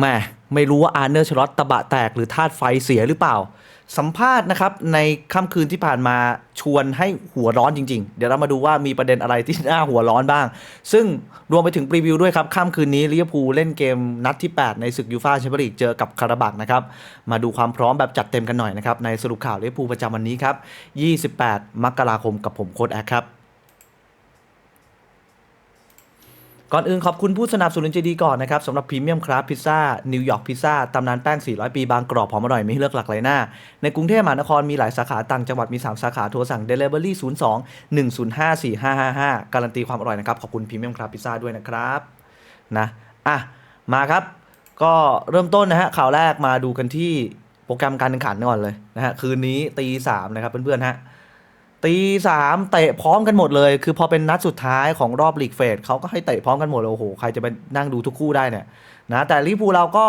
แม่ไม่รู้ว่าอาร์เนอร์ชลอตตะบะแตกหรือธาตุไฟเสียหรือเปล่า สัมภาษณ์นะครับ ในค่ำคืนที่ผ่านมาชวนให้หัวร้อนจริง ๆ เดี๋ยวเรามาดูว่ามีประเด็นอะไรที่น่าหัวร้อนบ้าง ซึ่งรวมไปถึงพรีวิวด้วยครับค่ำคืนนี้ลิเวอร์พูลเล่นเกมนัดที่ 8 ในศึกยูฟ่าแชมเปี้ยนลีกเจอกับคาราบักนะครับ มาดูความพร้อมแบบจัดเต็มกันหน่อยนะครับในสรุปข่าวลิเวอร์พูลประจำวันนี้ครับ 28 มกราคมกับผมโค้ดแอคครับ ก่อนอื่นขอบคุณผู้สนับสนุนใจดีก่อนนะครับสำหรับพรีเมียมคราฟพิซซ่านิวยอร์กพิซซ่าตำนานแป้ง 400 ปีบางกรอบหอมอร่อยไม่ให้เลือกหลากหลายหน้า ในกรุงเทพมหานครมีหลายสาขาต่างจังหวัดมี 3 สาขาโทรสั่ง Delivery 02 105 4555 การันตีความอร่อยนะครับ ขอบคุณพรีเมียมคราฟพิซซ่าด้วยนะครับนะอะมาครับ ก็เริ่มต้นนะฮะข่าวแรกมาดูกันที่โปรแกรมการแข่งขันก่อนเลยนะฮะคืนนี้ตีสามนะครับเพื่อนๆฮะ ตีสามเตะพร้อมกันหมดเลย คือพอเป็นนัดสุดท้ายของรอบลีกเฟสเขาก็ให้เตะพร้อมกันหมดเลยโอ้โหใครจะไปนั่งดูทุกคู่ได้เนี่ยนะแต่ลิเวอร์พูเราก็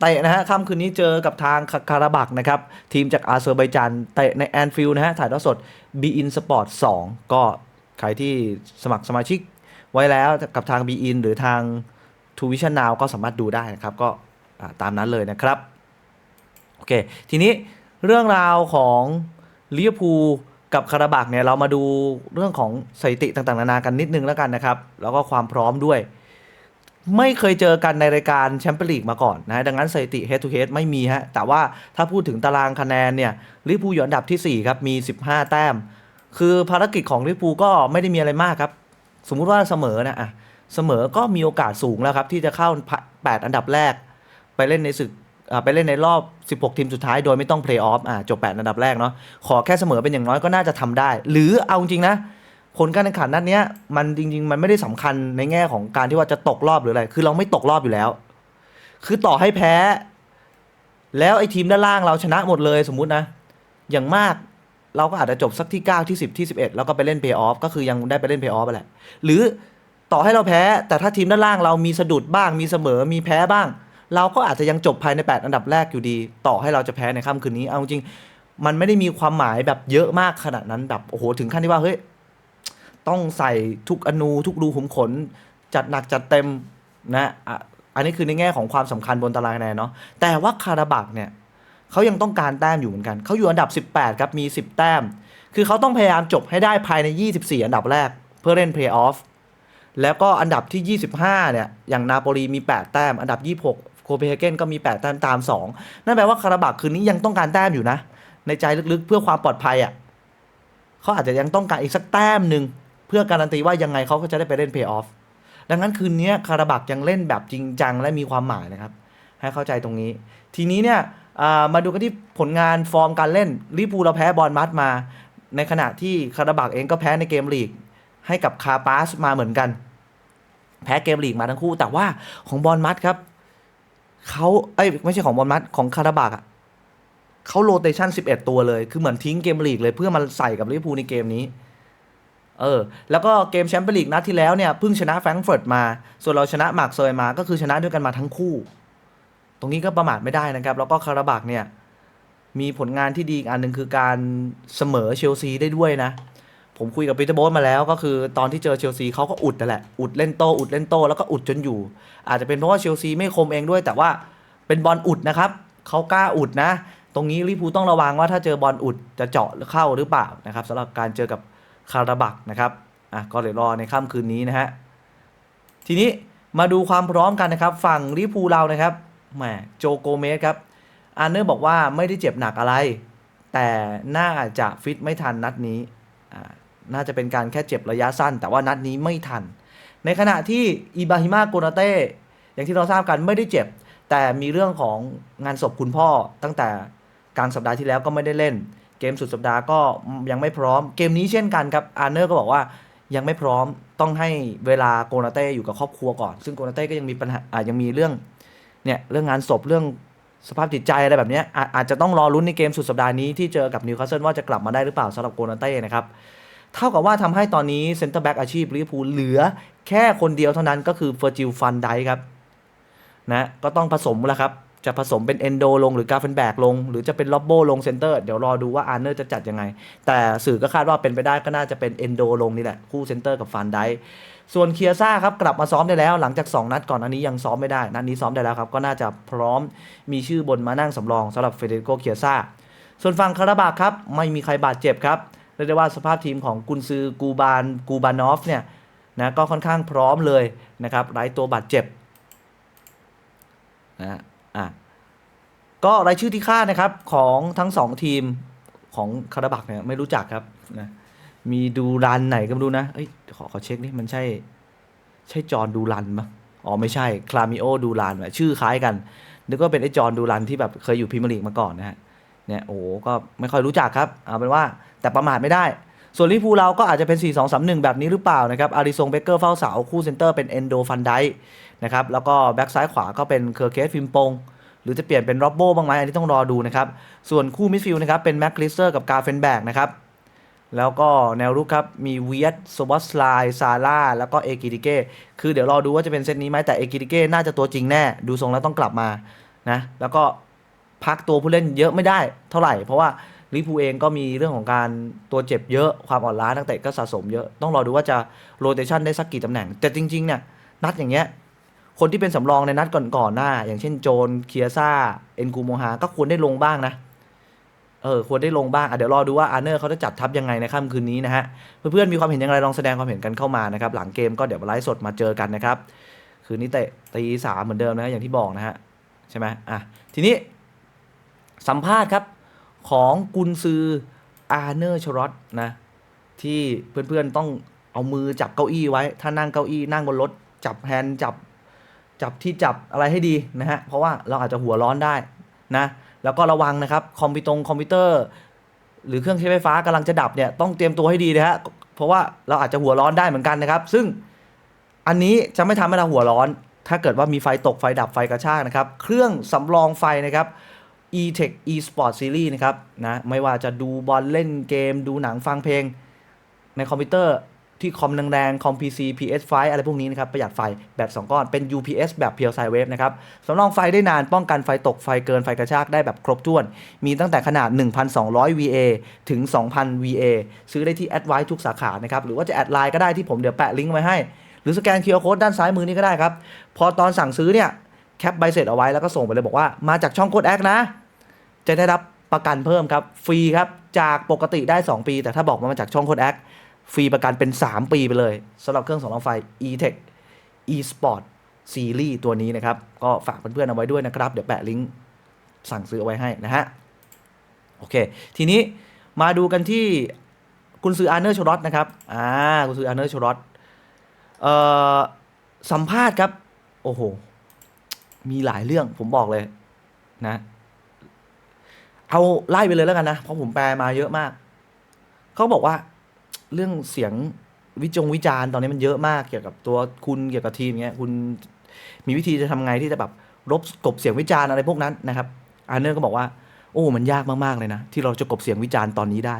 เตะนะฮะค่ำคืนนี้เจอกับทางคาราบักนะครับ ทีมจากอาเซอร์ไบจานเตะในแอนฟิลด์นะฮะ ถ่ายทอดสด b ีอินสปอร์ต2ก็ใครที่สมัครสมาชิกไว้แล้วกับทาง b ีอินหรือทางทูวิชั่นนาวก็สามารถดูได้นะครับ ก็ตามนั้นเลยนะครับ โอเค ทีนี้เรื่องราวของลิเวอร์พูล กับคาราบักเนี่ยเรามาดูเรื่องของสถิติต่างๆ นานากันนิดนึงแล้วกันนะครับ แล้วก็ความพร้อมด้วย ไม่เคยเจอกันในรายการแชมเปี้ยนลีกมาก่อนนะดังนั้นสถิติ head to head ไม่มีฮะแต่ว่าถ้าพูดถึงตารางคะแนนเนี่ยลิเวอร์พูอยู่อันดับทีสี่ 4 ครับ มี 15 แต้ม คือภารกิจของลิเวอร์พูก็ไม่ได้มีอะไรมากครับ สมมุติว่าเสมอนะอะเสมอก็มีโอกาสสูงแล้วครับ ที่จะเข้า 8 อันดับแรก ไปเล่นในศึก ไปเล่นในรอบ 16 ทีมสุดท้ายโดยไม่ต้องเพลย์ออฟจบ 8 อันดับแรกเนาะขอแค่เสมอเป็นอย่างน้อยก็น่าจะทำได้ หรือเอาจริงนะ ผลการแข่งขันนัดเนี้ยมันจริง ๆ มันไม่ได้สำคัญในแง่ของการที่ว่าจะตกรอบหรืออะไร คือเราไม่ตกรอบอยู่แล้ว คือต่อให้แพ้ แล้วไอ้ทีมด้านล่างเราชนะหมดเลยสมมุตินะ อย่างมากเราก็อาจจะจบสักที่ 9 ที่ 10 ที่ 11 แล้วก็ไปเล่นเพย์ออฟก็คือยังได้ไปเล่นเพย์ออฟไปแหละหรือต่อให้เราแพ้แต่ถ้าทีมด้านล่างเรามีสะดุดบ้างมีเสมอมีแพ้บ้าง เราก็อาจจะยังจบภายใน 8 อันดับแรกอยู่ดี ต่อให้เราจะแพ้ในค่ำคืนนี้ เอาจริง มันไม่ได้มีความหมายแบบเยอะมากขนาดนั้นแบบโอ้โหถึงขั้นที่ว่าเฮ้ยต้องใส่ทุกอนูทุกรูขุมขน จัดหนักจัดเต็มนะอะอันนี้คือในแง่ของความสำคัญบนตารางคะแนนเนาะแต่ว่าคาราบักเนี่ยเขายังต้องการแต้มอยู่เหมือนกัน เขาอยู่อันดับ 18 ครับมี 10 แต้ม คือเขาต้องพยายามจบให้ได้ภายใน 24 อันดับแรก เพื่อเล่นเพลย์ออฟแล้วก็อันดับที่ 25เนี่ยอย่างนาโปลีมี 8 แต้ม อันดับ 26 โคเปนเฮเกนก็มี 8 แต้มตาม 2 นั่นแปลว่าคาราบักคืนนี้ยังต้องการแต้มอยู่นะ ในใจลึกๆเพื่อความปลอดภัยอะเขาอาจจะยังต้องการอีกสักแต้มหนึ่งเพื่อการันตีว่ายังไงเขาก็จะได้ไปเล่นเพย์ออฟดังนั้นคืนนี้คาราบักยังเล่นแบบจริงจังและมีความหมายนะครับ ให้เข้าใจตรงนี้ ทีนี้เนี่ยมาดูกันที่ผลงานฟอร์มการเล่นลิเวอร์พูเราแพ้บอลมัดมา ในขณะที่คาราบักเองก็แพ้ในเกมลีก ให้กับคาปาสมาเหมือนกัน แพ้เกมลีกมาทั้งคู่ แต่ว่าของบอลมัดครับ เขาเอ้ยไม่ใช่ของบอลมัดของคาราบักอะเขาโรเตชัน11 ตัวเลย คือเหมือนทิ้งเกมลีกเลยเพื่อมาใส่กับลิเวอร์พูลในเกมนี้ เออ แล้วก็เกมแชมเปี้ยนลีกนัดที่แล้วเนี่ยเพิ่งชนะแฟรงก์เฟิร์ตมา ส่วนเราชนะมาร์กเซยมา ก็คือชนะด้วยกันมาทั้งคู่ ตรงนี้ก็ประมาทไม่ได้นะครับ แล้วก็คาราบักเนี่ยมีผลงานที่ดีอีกอันหนึ่งคือการเสมอเชลซีได้ด้วยนะ ผมคุยกับปีเตอร์โบสมาแล้วก็คือตอนที่เจอเชลซีเขาก็อุดนั่นแหละ อุดเล่นโตอุดเล่นโตแล้วก็อุดจนอยู่ อาจจะเป็นเพราะว่าเชลซีไม่คมเองด้วย แต่ว่าเป็นบอลอุดนะครับเขากล้าอุดนะ ตรงนี้ลิพูต้องระวังว่าถ้าเจอบอลอุดจะเจาะหรือเข้าหรือเปล่านะครับสำหรับการเจอกับคาราบักนะครับอะก็เดี๋ยวรอในค่ำคืนนี้นะฮะทีนี้มาดูความพร้อมกันนะครับ ฝั่งลิพูเรานะครับแหมโจโกเมสครับอาร์เนอร์บอกว่าไม่ได้เจ็บหนักอะไร แต่น่าจะฟิตไม่ทันนัดนี้อ่า น่าจะเป็นการแค่เจ็บระยะสั้น แต่ว่านัดนี้ไม่ทัน ในขณะที่อิบราฮิมาโกนาเต้อย่างที่เราทราบกันไม่ได้เจ็บ แต่มีเรื่องของงานศพคุณพ่อตั้งแต่กลางสัปดาห์ที่แล้วก็ไม่ได้เล่น เกมสุดสัปดาห์ก็ยังไม่พร้อม เกมนี้เช่นกันครับอาร์เนอร์ก็บอกว่ายังไม่พร้อมต้องให้เวลาโกนาเต้อยู่กับครอบครัวก่อน ซึ่งโกนาเต้ก็ยังมีปัญหาอ่ายังมีเรื่องเนี่ยเรื่องงานศพเรื่องสภาพจิตใจอะไรแบบนี้อาจจะต้องรอลุ้นในเกมสุดสัปดาห์นี้ที่เจอกับนิวคาสเซิลว่าจะกลับมาได้หรือเปล่าสำหรับโกนาเต้นะครับ เท่ากับว่าทำให้ตอนนี้เซนเตอร์แบ็กอาชีพลิเวอร์พูลเหลือแค่คนเดียวเท่านั้นก็คือเฟอร์จิลฟันไดครับนะก็ต้องผสมแล้วครับ จะผสมเป็นเอนโดลงหรือกาเฟนแบกลง หรือจะเป็นล็อบโบลงเซนเตอร์เดี๋ยวรอดูว่าอาร์เนอร์จะจัดยังไง แต่สื่อก็คาดว่าเป็นไปได้ก็น่าจะเป็นเอนโดลงนี่แหละ คู่เซนเตอร์กับฟานไดส่วนเคียซ่าครับกลับมาซ้อมได้แล้ว หลังจาก 2 นัดก่อนอันนี้ยังซ้อมไม่ได้ นัดนี้ซ้อมได้แล้วครับ ก็น่าจะพร้อมมีชื่อบนมานั่งสำรองสำหรับเฟเดริโกเคียซ่าส่วนฝั่งคาราบาครับไม่มีใครบาดเจ็บครับ เรียกได้ว่าสภาพทีมของกุนซือกูบานกูบานอฟเนี่ยนะก็ค่อนข้างพร้อมเลยนะครับไร้ตัวบาดเจ็บนะอะก็รายชื่อที่คาดนะครับของทั้งสองทีมของคาราบักเนี่ยไม่รู้จักครับนะมีดูรันไหนก็ไม่รู้นะเอ้ยขอขอเช็คนี่มันใช่ ใช่จอห์นดูรันปะอ๋อไม่ใช่คลามิโอดูรันชื่อคล้ายกันนึกว่าเป็นไอ้จอห์นดูรันที่แบบเคยอยู่พรีเมียร์ลีกมาก่อนนะฮะเนี่ยโอ้ก็ไม่ค่อยรู้จักครับเอาเป็นว่า แต่ประมาทไม่ได้ ส่วนลิพูเราก็อาจจะเป็น 4 2 3 1 แบบนี้หรือเปล่านะครับอาริซงเบเกอร์เฝ้าเสาคู่เซนเตอร์เป็นเอนโดฟันไดนะครับแล้วก็แบ็กซ้ายขวาก็เป็นเคอร์เคสฟิมปงหรือจะเปลี่ยนเป็นร็อบโบ้บ้างไหมอันนี้ต้องรอดูนะครับ ส่วนคู่มิดฟิลด์นะครับเป็นแม็กคลิสเตอร์กับกาเฟนแบกนะครับ แล้วก็แนวรุกครับมีเวียตโซบัสไลซาร่าแล้วก็เอกิติเก้คือเดี๋ยวรอดูว่าจะเป็นเซตนี้ไหมแต่เอกิติเก้น่าจะตัวจริงแน่ ดูทรงแล้วต้องกลับมานะแล้วก็พักตัวผู้เล่นเยอะไม่ได้เท่าไหร่ เพราะว่า ลิพูเองก็มีเรื่องของการตัวเจ็บเยอะความอ่อนล้านักเตะก็สะสมเยอะต้องรอดูว่าจะโรเตชันได้สักกี่ตำแหน่ง แต่จริงๆเนี่ยนัดอย่างเงี้ยคนที่เป็นสำรองในนัดก่อนๆหน้า อย่างเช่นโจนเคียซ่า เอ็นกูโมฮา ก็ควรได้ลงบ้างนะ เออ ควรได้ลงบ้างเดี๋ยวรอดูว่าอาร์เนอร์เขาจะจัดทัพยังไงในค่ำคืนนี้นะฮะ เพื่อนๆมีความเห็นอย่างไรลองแสดงความเห็นกันเข้ามานะครับ หลังเกมก็เดี๋ยวไลฟ์สดมาเจอกันนะครับ คืนนี้เตะตีสามเหมือนเดิมนะอย่างที่บอกนะฮะ ใช่ไหมอะ ทีนี้สัมภาษณ์ครับ ของกุนซืออาร์เนอร์ชรอตนะที่เพื่อนๆต้องเอามือจับเก้าอี้ไว้ ถ้านั่งเก้าอี้นั่งบนรถ จับแฮนด์จับจับที่จับอะไรให้ดีนะฮะ เพราะว่าเราอาจจะหัวร้อนได้นะ แล้วก็ระวังนะครับ คอมพิวตรงคอมพิวเตอร์ หรือเครื่องใช้ไฟฟ้ากำลังจะดับเนี่ยต้องเตรียมตัวให้ดีนะฮะ เพราะว่าเราอาจจะหัวร้อนได้เหมือนกันนะครับ ซึ่งอันนี้จะไม่ทำให้เราหัวร้อน ถ้าเกิดว่ามีไฟตกไฟดับไฟกระชากนะครับ เครื่องสำรองไฟนะครับ e-tech e-sport series นะครับนะไม่ว่าจะดูบอลเล่นเกม ดูหนังฟังเพลง ในคอมพิวเตอร์ที่คอมแรงๆคอม PC PS5 อะไรพวกนี้นะครับ ประหยัดไฟแบต2ก้อนเป็น UPS แบบเพียวไซเวฟนะครับสำรองไฟได้นานป้องกันไฟตกไฟเกินไฟกระชากได้แบบครบถ้วน มีตั้งแต่ขนาด 1,200 VA ถึง 2,000 VA ซื้อได้ที่ Advice ทุกสาขานะครับ หรือว่าจะแอดไลน์ก็ได้ที่ผมเดี๋ยวแปะลิงก์ไว้ให้ หรือสแกน QR Code ด้านซ้ายมือนี้ก็ได้ครับพอตอนสั่งซื้อเนี่ยแคปใบเสร็จเอาไว้แล้วก็ส่งไปเลยบอกว่ามาจากช่องโค้ดแอคนะ จะได้รับประกันเพิ่มครับฟรีครับจากปกติได้ 2 ปี แต่ถ้าบอกมาจากช่องโค้ดแอคฟรีประกันเป็น 3 ปีไปเลยสำหรับเครื่องสำรองไฟ e-tech e-sport series ตัวนี้นะครับ ก็ฝากเพื่อนๆเอาไว้ด้วยนะครับ เดี๋ยวแปะลิงก์สั่งซื้อเอาไว้ให้นะฮะ โอเค ทีนี้มาดูกันที่กุนซืออาร์เนอร์ชรอตนะครับ อ่ากุนซืออาร์เนอร์ชรอตเอ่อสัมภาษณ์ครับ โอ้โห มีหลายเรื่องผมบอกเลยนะ เอาไล่ไปเลยแล้วกันนะ เพราะผมแปลมาเยอะมาก เขาบอกว่าเรื่องเสียงวิจงวิจารณ์ตอนนี้มันเยอะมากเกี่ยวกับตัวคุณเกี่ยวกับทีมเงี้ยคุณมีวิธีจะทำไงที่จะแบบลบกบเสียงวิจารณ์อะไรพวกนั้นนะครับอาร์เนอร์ก็บอกว่า โอ้มันยากมากๆเลยนะ ที่เราจะกบเสียงวิจารณ์ตอนนี้ได้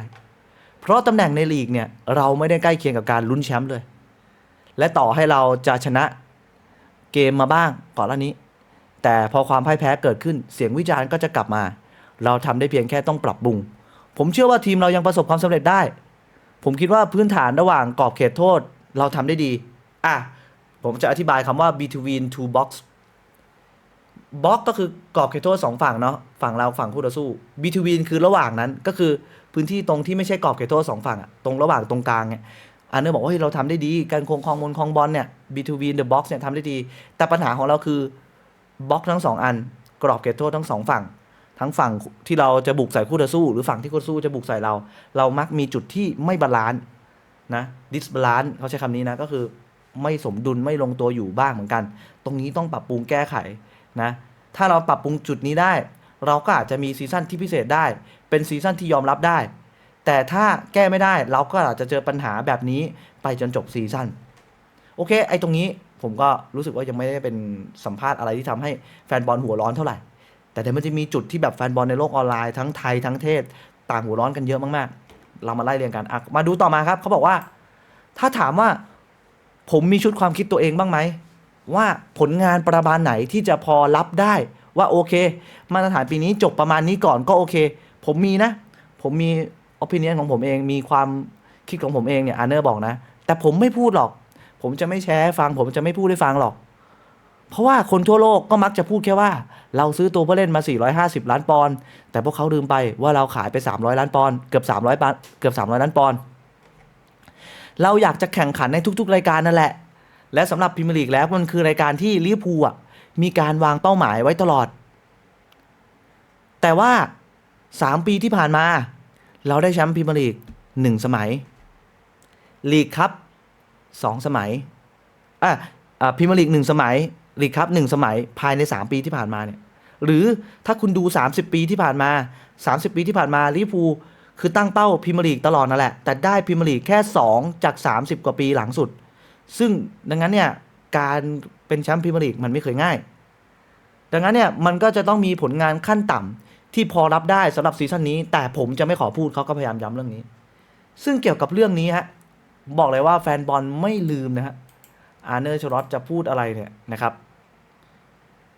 เพราะตำแหน่งในลีกเนี่ย เราไม่ได้ใกล้เคียงกับการลุ้นแชมป์เลย และต่อให้เราจะชนะเกมมาบ้างก่อนหน้านี้ แต่พอความพ่ายแพ้เกิดขึ้นเสียงวิจารณ์ก็จะกลับมา เราทำได้เพียงแค่ต้องปรับปรุง ผมเชื่อว่าทีมเรายังประสบความสำเร็จได้ ผมคิดว่าพื้นฐานระหว่างกรอบเขตโทษเราทำได้ดี อะ ผมจะอธิบายคำว่า between two box บล็อกก็คือกรอบเขตโทษสองฝั่งเนาะฝั่งเราฝั่งคู่ต่อสู้ between คือระหว่างนั้นก็คือพื้นที่ตรงที่ไม่ใช่กรอบเขตโทษสองฝั่งอะตรงระหว่างตรงกลางเนี่ยอันเนอร์บอกว่าเฮ้ยเราทำได้ดี การคงครองบนครองบอลเนี่ย between the box เนี่ยทำได้ดี แต่ปัญหาของเราคือบล็อกทั้งสองอัน กรอบเขตโทษทั้งสองฝั่ง ทั้งฝั่งที่เราจะบุกใส่คู่ต่อสู้ หรือฝั่งที่คู่ต่อสู้จะบุกใส่เรา เรามักมีจุดที่ไม่บาลานซ์นะ disbalance เขาใช้คำนี้นะก็คือไม่สมดุลไม่ลงตัวอยู่บ้างเหมือนกัน ตรงนี้ต้องปรับปรุงแก้ไขนะถ้าเราปรับปรุงจุดนี้ได้ เราก็อาจจะมีซีซั่นที่พิเศษได้ เป็นซีซั่นที่ยอมรับได้ แต่ถ้าแก้ไม่ได้เราก็อาจจะเจอปัญหาแบบนี้ไปจนจบซีซั่นโอเค ไอ้ตรงนี้ผมก็รู้สึกว่ายังไม่ได้เป็นสัมภาษณ์อะไรที่ทำให้แฟนบอลหัวร้อนเท่าไหร่ แต่เดี๋ยวมันจะมีจุดที่แบบแฟนบอลในโลกออนไลน์ทั้งไทยทั้งเทศต่างหัวร้อนกันเยอะมากๆ เรามาไล่เรียงกันมาดูต่อมาครับเขาบอกว่า ถ้าถามว่าผมมีชุดความคิดตัวเองบ้างไหมว่าผลงานประมาณไหนที่จะพอรับได้ว่าโอเค มาตรฐานปีนี้จบประมาณนี้ก่อนก็โอเค ผมมีนะ ผมมี opinion ของผมเองมีความคิดของผมเองเนี่ยอาเนอร์บอกนะ แต่ผมไม่พูดหรอก ผมจะไม่แชร์ฟัง ผมจะไม่พูดให้ฟังหรอก เพราะว่าคนทั่วโลกก็มักจะพูดแค่ว่า เราซื้อตัวผู้เล่นมา 450 ล้านปอนด์แต่พวกเขาลืมไปว่าเราขายไป 300 ล้านปอนด์เกือบ 300ปอนเกือบ 300 ล้านปอนด์เราอยากจะแข่งขันในทุก ๆ รายการนั่นแหละ และสำหรับพรีเมียร์ลีกแล้วมันคือรายการที่ลิเวอร์พูลมีการวางเป้าหมายไว้ตลอด แต่ว่า 3 ปีที่ผ่านมา เราได้แชมป์พรีเมียร์ลีกหนึ่งสมัยลีกครับสองสมัยอะอะพรีเมียร์ลีกหนึ่งสมัย ลีกครับหนึ่งสมัยภายใน 3 ปีที่ผ่านมาเนี่ยหรือถ้าคุณดู 30 ปีที่ผ่านมา 30 ปีที่ผ่านมาลิเวอร์พูคือตั้งเป้าพรีเมียร์ลีกตลอดนั่นแหละ แต่ได้พรีเมียร์ลีกแค่ 2 จาก 30 กว่าปีหลังสุด ซึ่งดังนั้นเนี่ยการเป็นแชมป์พรีเมียร์ลีกมันไม่เคยง่าย ดังนั้นเนี่ยมันก็จะต้องมีผลงานขั้นต่ำที่พอรับได้สำหรับซีซั่นนี้ แต่ผมจะไม่ขอพูดเขาก็พยายามย้ำเรื่องนี้ ซึ่งเกี่ยวกับเรื่องนี้ฮะบอกเลยว่าแฟนบอลไม่ลืมนะฮะอาร์เนอร์ชรอตจะพูดอะไรเนี่ยนะครับ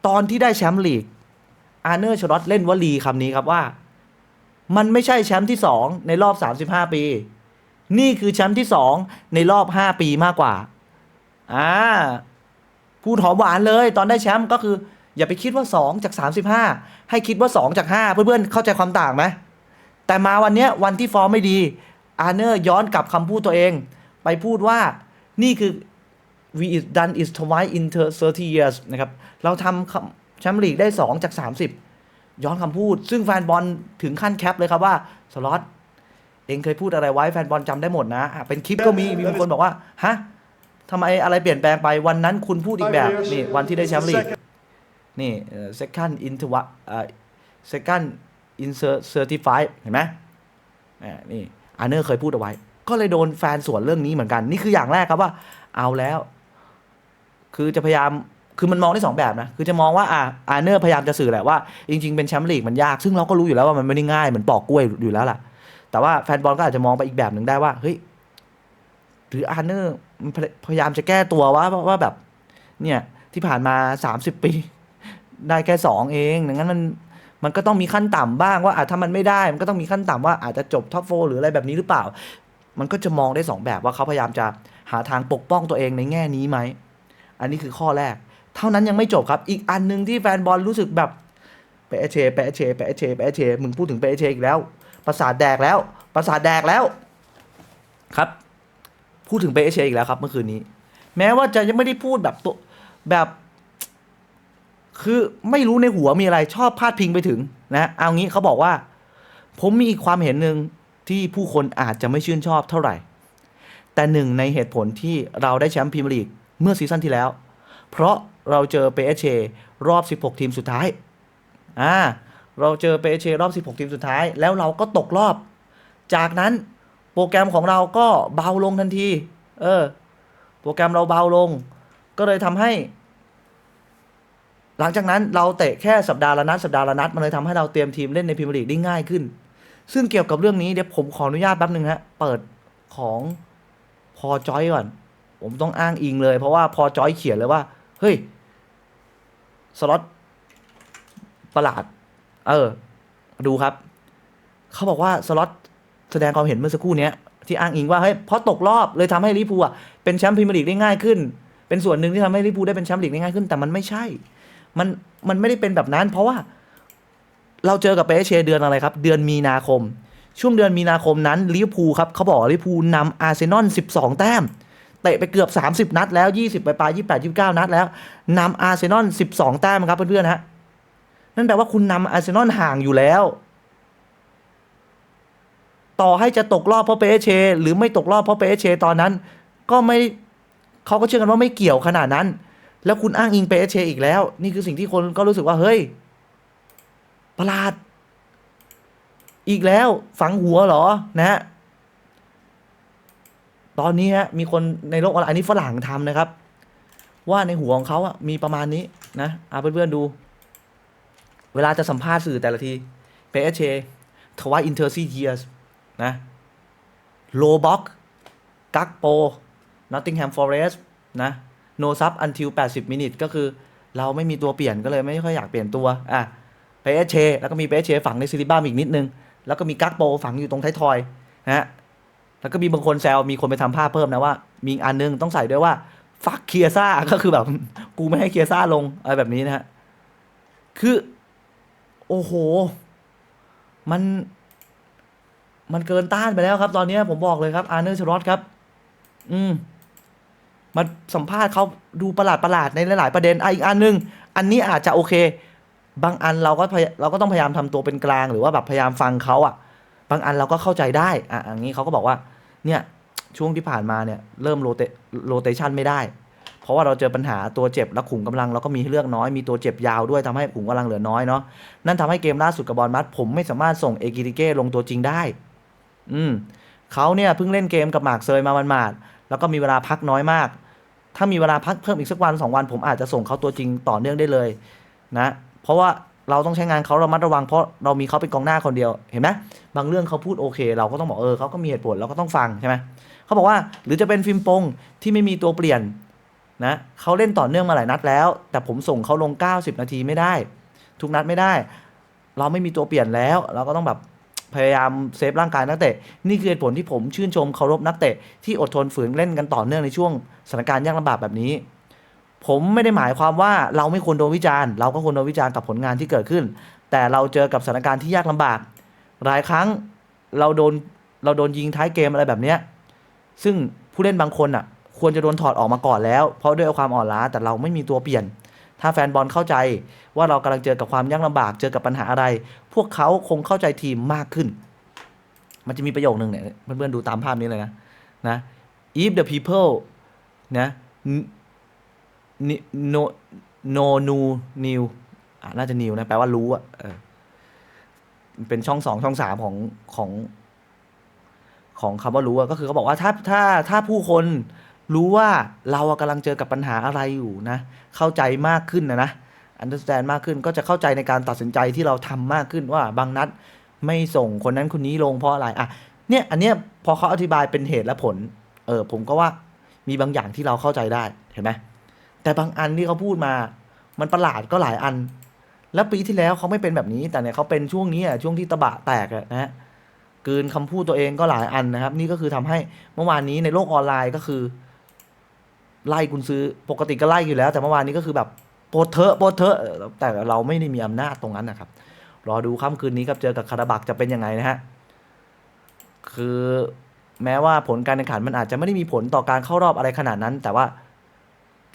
ตอนที่ได้แชมป์ลีกอาร์เนอร์ชรอตเล่นวลีคำนี้ครับว่า มันไม่ใช่แชมป์ที่สองในรอบ 35 ปี นี่คือแชมป์ที่สองในรอบ 5 ปีมากกว่าอ่าพูดหอมหวานเลยตอนได้แชมป์ก็คือ อย่าไปคิดว่า 2 จาก 35 ให้คิดว่า 2 จาก 5 เพื่อนๆเข้าใจความต่างไหมแต่มาวันนี้วันที่ฟอร์มไม่ดีอาร์เนอร์ย้อนกลับคำพูดตัวเอง ไปพูดว่านี่คือ we is done is twice in 30 years นะครับ เราทำแชมป์ลีกได้ 2 จาก 30 ย้อนคำพูด ซึ่งแฟนบอลถึงขั้นแคปเลยครับว่า สล็อต เองเคยพูดอะไรไว้แฟนบอลจำได้หมดนะอะเป็นคลิปก็มี มีบางคนบอกว่า ฮะทำไมอะไรเปลี่ยนแปลงไปวันนั้นคุณพูดอีกแบบ นี่ วันที่ได้แชมป์ลีก นี่เอ่อ second into วะเอ่อ second in certified เห็นไหมนี่อาร์เนอร์เคยพูดเอาไว้ ก็เลยโดนแฟนสวนเรื่องนี้เหมือนกัน นี่คืออย่างแรกครับว่า เอาแล้ว คือจะพยายามคือมันมองได้สองแบบนะ คือจะมองว่าอ่าอาเนอร์พยายามจะสื่อแหละว่า จริง ๆ เป็นแชมป์ลีกมันยาก ซึ่งเราก็รู้อยู่แล้วว่ามันไม่ได้ง่ายเหมือนปอกกล้วยอยู่แล้วล่ะ แต่ว่าแฟนบอลก็อาจจะมองไปอีกแบบหนึ่งได้ว่า เฮ้ย หรืออาเนอร์พยายามจะแก้ตัวว่าว่าแบบ เนี่ย ที่ผ่านมาสามสิบปี ได้แค่สองเองดังนั้นมันมันก็ต้องมีขั้นต่ำบ้างว่าอะถ้ามันไม่ได้มันก็ต้องมีขั้นต่ำว่าอาจจะจบท็อปโฟหรืออะไรแบบนี้หรือเปล่า มันก็จะมองได้สองแบบว่าเขาพยายามจะหาทางปกป้องตัวเองในแง่นี้ไหม อันนี้คือข้อแรก เท่านั้นยังไม่จบครับ อีกอันหนึ่งที่แฟนบอลรู้สึกแบบเปะเชเปะเชเปะเชเปะเชมึงพูดถึงเปะเชอีกแล้ว ประสาทแดกแล้ว ประสาทแดกแล้ว ครับ พูดถึงเปะเชอีกแล้วครับเมื่อคืนนี้ แม้ว่าจะยังไม่ได้พูดแบบตัวแบบคือไม่รู้ในหัวมีอะไรชอบพาดพิงไปถึงนะเอางี้เขาบอกว่า ผมมีอีกความเห็นหนึ่งที่ผู้คนอาจจะไม่ชื่นชอบเท่าไหร่ แต่หนึ่งในเหตุผลที่เราได้แชมป์พรีเมียร์ลีก เมื่อซีซั่นที่แล้ว เพราะเราเจอเปเชรอบ 16 ทีมสุดท้าย อ่า เราเจอเปเชรอบ 16 ทีมสุดท้าย แล้วเราก็ตกรอบ จากนั้นโปรแกรมของเราก็เบาลงทันที เออ โปรแกรมเราเบาลง ก็เลยทำให้ หลังจากนั้นเราเตะแค่สัปดาห์ละนัดสัปดาห์ละนัด มันเลยทำให้เราเตรียมทีมเล่นในพรีเมียร์ลีกได้ง่ายขึ้น ซึ่งเกี่ยวกับเรื่องนี้เดี๋ยวผมขออนุญาตแป๊บหนึ่งฮะ เปิดของพอจอยก่อน ผมต้องอ้างอิงเลย เพราะว่าพอจอยเขียนเลยว่า เฮ้ย สล็อตประหลาด เออ ดูครับ เขาบอกว่าสล็อตแสดงความเห็นเมื่อสักครู่เนี้ยที่อ้างอิงว่าเฮ้ยเพราะตกรอบเลยทำให้ลิพูอะเป็นแชมป์พรีเมียร์ลีกได้ง่ายขึ้น เป็นส่วนหนึ่งที่ทำให้ลิพูได้เป็นแชมป์ลีกได้ง่ายขึ้น แต่มันไม่ใช่ มันมันไม่ได้เป็นแบบนั้น เพราะว่า เราเจอกับเปเชเดือนอะไรครับ เดือนมีนาคม ช่วงเดือนมีนาคมนั้นลิพูครับเขาบอกลิพูนำอาร์เซนอล12 แต้ม เตะไปเกือบ 30 นัดแล้ว 20 ไปปลาย28 29 นัดแล้วนำอาร์เซนอล 12 แต้มครับเพื่อนๆฮะนั่นแปลว่าคุณนำอาร์เซนอลห่างอยู่แล้ว ต่อให้จะตกรอบเพราะเปเช หรือไม่ตกรอบเพราะเปเช ตอนนั้น ก็ไม่เขาก็เชื่อกันว่าไม่เกี่ยวขนาดนั้น แล้วคุณอ้างอิงเปเช อีกแล้ว นี่คือสิ่งที่คนก็รู้สึกว่าเฮ้ยประหลาด อีกแล้วฝังหัวเหรอนะฮะ ตอนนี้ฮะมีคนในโลกออนไลน์อันนี้ฝรั่งทำนะครับ ว่าในหัวของเขาอะมีประมาณนี้นะเอาเพื่อนๆดู เวลาจะสัมภาษณ์สื่อแต่ละทีเปเชทวายอินเตอร์ซีเยียสนะโลบ็อกกักโปนอตติงแฮมฟอเรสต์นะโนซับอันทิล80มินิทก็คือเราไม่มีตัวเปลี่ยนก็เลยไม่ค่อยอยากเปลี่ยนตัวอะเปเชแล้วก็มีเปเชฝังในซิลิบ้ามอีกนิดนึง แล้วก็มีกักโปฝังอยู่ตรงท้ายทอยนะฮะ แล้วก็มีบางคนแซวมีคนไปทำภาพเพิ่มนะว่า มีอันนึงต้องใส่ด้วยว่าฟักเคียซ่าก็คือแบบ กูไม่ให้เคียซ่าลงอะไรแบบนี้นะฮะคือ โอ้โห มัน มันเกินต้านไปแล้วครับ ตอนนี้ผมบอกเลยครับ อาร์เนอร์ชรอตครับ อืมมาสัมภาษณ์เขาดูประหลาดประหลาดในหลาย ๆ ประเด็นอะอีกอันหนึง อันนี้อาจจะโอเค บางอันเราก็เราก็ต้องพยายามทำตัวเป็นกลางหรือว่าแบบพยายามฟังเขาอะ บางอันเราก็เข้าใจได้อะอย่างนี้เขาก็บอกว่าเนี่ยช่วงที่ผ่านมาเนี่ยเริ่มโรเตโรเตชันไม่ได้ เพราะว่าเราเจอปัญหาตัวเจ็บและขุมกำลังเราก็มีให้เลือกน้อยมีตัวเจ็บยาวด้วยทำให้ขุมกำลังเหลือน้อยเนาะนั่นทำให้เกมล่าสุดกับบอลมัดผมไม่สามารถส่งเอกิติเก้ลงตัวจริงได้ อืมเขาเนี่ยเพิ่งเล่นเกมกับหมากเซยมามันมาดแล้วก็มีเวลาพักน้อยมาก ถ้ามีเวลาพักเพิ่มอีกสักวันสองวัน ผมอาจจะส่งเขาตัวจริงต่อเนื่องได้เลยนะ เพราะว่า เราต้องใช้งานเขาระมัดระวังเพราะเรามีเขาเป็นกองหน้าคนเดียวเห็นไหมบางเรื่องเขาพูดโอเค เราก็ต้องบอกเออเขาก็มีเหตุผลเราก็ต้องฟังใช่ไหมเขาบอกว่าหรือจะเป็นฟิล์มปงที่ไม่มีตัวเปลี่ยนนะเขาเล่นต่อเนื่องมาหลายนัดแล้ว แต่ผมส่งเขาลง 90 นาทีไม่ได้ ทุกนัดไม่ได้ เราไม่มีตัวเปลี่ยนแล้ว เราก็ต้องแบบพยายามเซฟร่างกายนักเตะนี่คือเหตุผลที่ผมชื่นชมเคารพนักเตะที่อดทนฝืนเล่นกันต่อเนื่องในช่วงสถานการณ์ยากลำบากแบบนี้ ผมไม่ได้หมายความว่าเราไม่ควรโดนวิจารณ์ เราก็ควรโดนวิจารณ์กับผลงานที่เกิดขึ้น แต่เราเจอกับสถานการณ์ที่ยากลำบาก หลายครั้งเราโดนเราโดนยิงท้ายเกมอะไรแบบเนี้ยซึ่งผู้เล่นบางคนอะควรจะโดนถอดออกมาก่อนแล้ว เพราะด้วยความอ่อนล้าแต่เราไม่มีตัวเปลี่ยน ถ้าแฟนบอลเข้าใจว่าเรากำลังเจอกับความยากลำบากเจอกับปัญหาอะไร พวกเขาคงเข้าใจทีมมากขึ้น มันจะมีประโยคนึงเนี่ยเพื่อนๆดูตามภาพนี้เลยนะนะ if the people นะ n- no no new new อะน่าจะ new นะ แปลว่ารู้อะเออเป็นช่องสองช่องสามของของของคำว่ารู้อะก็คือเขาบอกว่าถ้าถ้าถ้าผู้คนรู้ว่าเราอะกำลังเจอกับปัญหาอะไรอยู่นะ เข้าใจมากขึ้นนะนะ understand มากขึ้นก็จะเข้าใจในการตัดสินใจที่เราทำมากขึ้นว่าบางนัดไม่ส่งคนนั้นคนนี้ลงเพราะอะไรอะเนี่ยอันเนี้ยพอเขาอธิบายเป็นเหตุและผล เออผมก็ว่ามีบางอย่างที่เราเข้าใจได้เห็นไหม แต่บางอันที่เขาพูดมา มันประหลาดก็หลายอัน แล้วปีที่แล้วเขาไม่เป็นแบบนี้ แต่เนี่ยเขาเป็นช่วงนี้อะช่วงที่ตะบะแตกอะนะฮะกลืนคำพูดตัวเองก็หลายอันนะครับ นี่ก็คือทำให้เมื่อวานนี้ในโลกออนไลน์ก็คือ ไล่กุนซื้อปกติก็ไล่อยู่แล้ว แต่เมื่อวานนี้ก็คือแบบโปรเถอะโปรเถอะแต่เราไม่ได้มีอำนาจตรงนั้นนะครับ รอดูค่ำคืนนี้ครับเจอกับคาราบักจะเป็นยังไงนะฮะคือแม้ว่าผลการแข่งขันมันอาจจะไม่ได้มีผลต่อการเข้ารอบอะไรขนาดนั้น แต่ว่า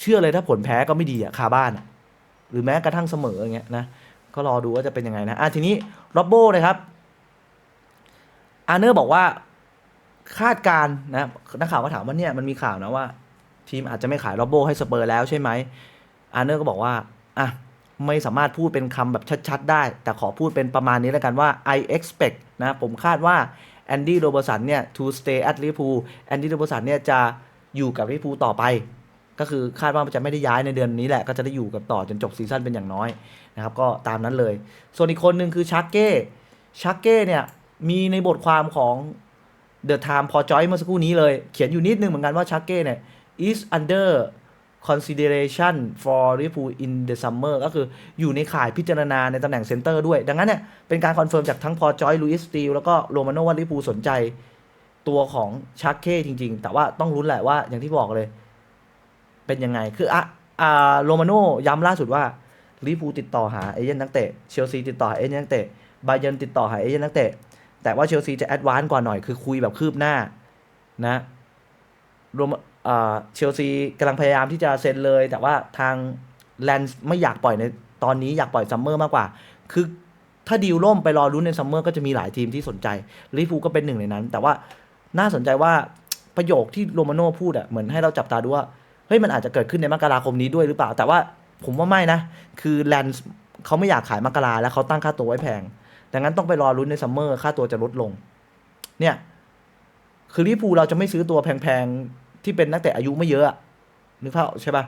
เชื่อเลยถ้าผลแพ้ก็ไม่ดีอะคาบ้านอะหรือแม้กระทั่งเสมออย่างเงี้ยนะก็รอดูว่าจะเป็นยังไงนะอะทีนี้โรบโบนะครับอาเนอร์บอกว่าคาดการณ์นะนักข่าวก็ถามว่าเนี่ยมันมีข่าวนะว่า ทีมอาจจะไม่ขายโรบโบให้สเปอร์แล้วใช่ไหมอาเนอร์ก็บอกว่าอะไม่สามารถพูดเป็นคำแบบชัดๆ ได้ แต่ขอพูดเป็นประมาณนี้แล้วกันว่า I expect นะ ผมคาดว่าแอนดี้โรเบอร์สันเนี่ย to stay at Liverpool แอนดี้โรเบอร์สันเนี่ยจะอยู่กับลิเวอร์พูลต่อไป ก็คือคาดว่าจะไม่ได้ย้ายในเดือนนี้แหละ ก็จะได้อยู่กับต่อจนจบซีซั่นเป็นอย่างน้อยนะครับก็ตามนั้นเลย ส่วนอีกคนหนึ่งคือชักเก้ชักเก้เนี่ยมีในบทความของ The Time พอจอยเมื่อสักครู่นี้เลย เขียนอยู่นิดนึงเหมือนกันว่าชักเก้เนี่ย is under consideration for Liverpool in the summer ก็คืออยู่ในข่ายพิจารณาในตำแหน่งเซนเตอร์ด้วย ดังนั้นเนี่ยเป็นการคอนเฟิร์มจากทั้งพอจอยลุยสตีลแล้วก็โรมาโนว่าลิเวอร์พูสนใจตัวของชักเก้จริง ๆ แต่ว่าต้องรุ้นแหละว่าอย่างที่บอกเลย เป็นยังไง คืออะอ่าโรมาโนย้ำล่าสุดว่าลิเวอร์พูติดต่อหาเอเจนต์นักเตะเชลซีติดต่อหาเอเจนต์นักเตะบาเยนติดต่อหาเอเจนต์นักเตะแต่ว่าเชลซีจะแอดวานซ์กว่าหน่อยคือคุยแบบคืบหน้านะรวมาเชลซีกำลังพยายามที่จะเซ็นเลย แต่ว่าทางแลนส์ไม่อยากปล่อยในตอนนี้อยากปล่อยซัมเมอร์มากกว่า คือถ้าดีลล่มไปรอรุ้นในซัมเมอร์ก็จะมีหลายทีมที่สนใจลิเวอร์พูก็เป็นหนึ่งในนั้น แต่ว่าน่าสนใจว่าประโยคที่โรมาโน่พูดอะเหมือนให้เราจับตาดูว่า เฮ้ยมันอาจจะเกิดขึ้นในมกราคมนี้ด้วยหรือเปล่า แต่ว่าผมว่าไม่นะ คือแลนส์เขาไม่อยากขายมกราแล้วเขาตั้งค่าตัวไว้แพง ดังนั้นต้องไปรอรุ้นในซัมเมอร์ค่าตัวจะลดลง เนี่ย คือลิพูเราจะไม่ซื้อตัวแพงๆ ที่เป็นนักเตะอายุไม่เยอะนึกภาพใช่ปะ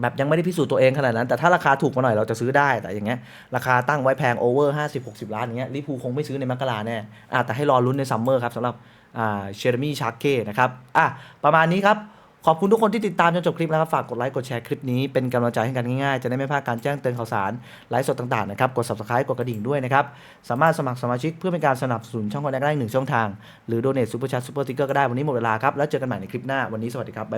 แบบยังไม่ได้พิสูจน์ตัวเองขนาดนั้น แต่ถ้าราคาถูกมาหน่อยเราจะซื้อได้ แต่อย่างเงี้ยราคาตั้งไว้แพงโอเวอร์ห้าสิบหกสิบล้านอย่างเงี้ยลิพูคงไม่ซื้อในมกราแน่อะแต่ให้รอลุ้นในซัมเมอร์ครับสำหรับเชอร์มี่ชาร์เก้นะครับอะประมาณนี้ครับ ขอบคุณทุกคนที่ติดตามจนจบคลิปแล้วครับฝากกดไลค์กดแชร์คลิปนี้เป็นกำลังใจให้กันง่ายๆ จะได้ไม่พลาดการแจ้งเตือนข่าวสารไลฟ์สดต่างๆนะครับกด subscribe กดกระดิ่งด้วยนะครับ สามารถสมัครสมาชิกเพื่อเป็นการสนับสนุนช่องคนแรกได้หนึ่งช่องทาง หรือ donate super chat super sticker ก็ได้วันนี้หมดเวลาครับแล้วเจอกันใหม่ในคลิปหน้าวันนี้สวัสดีครับ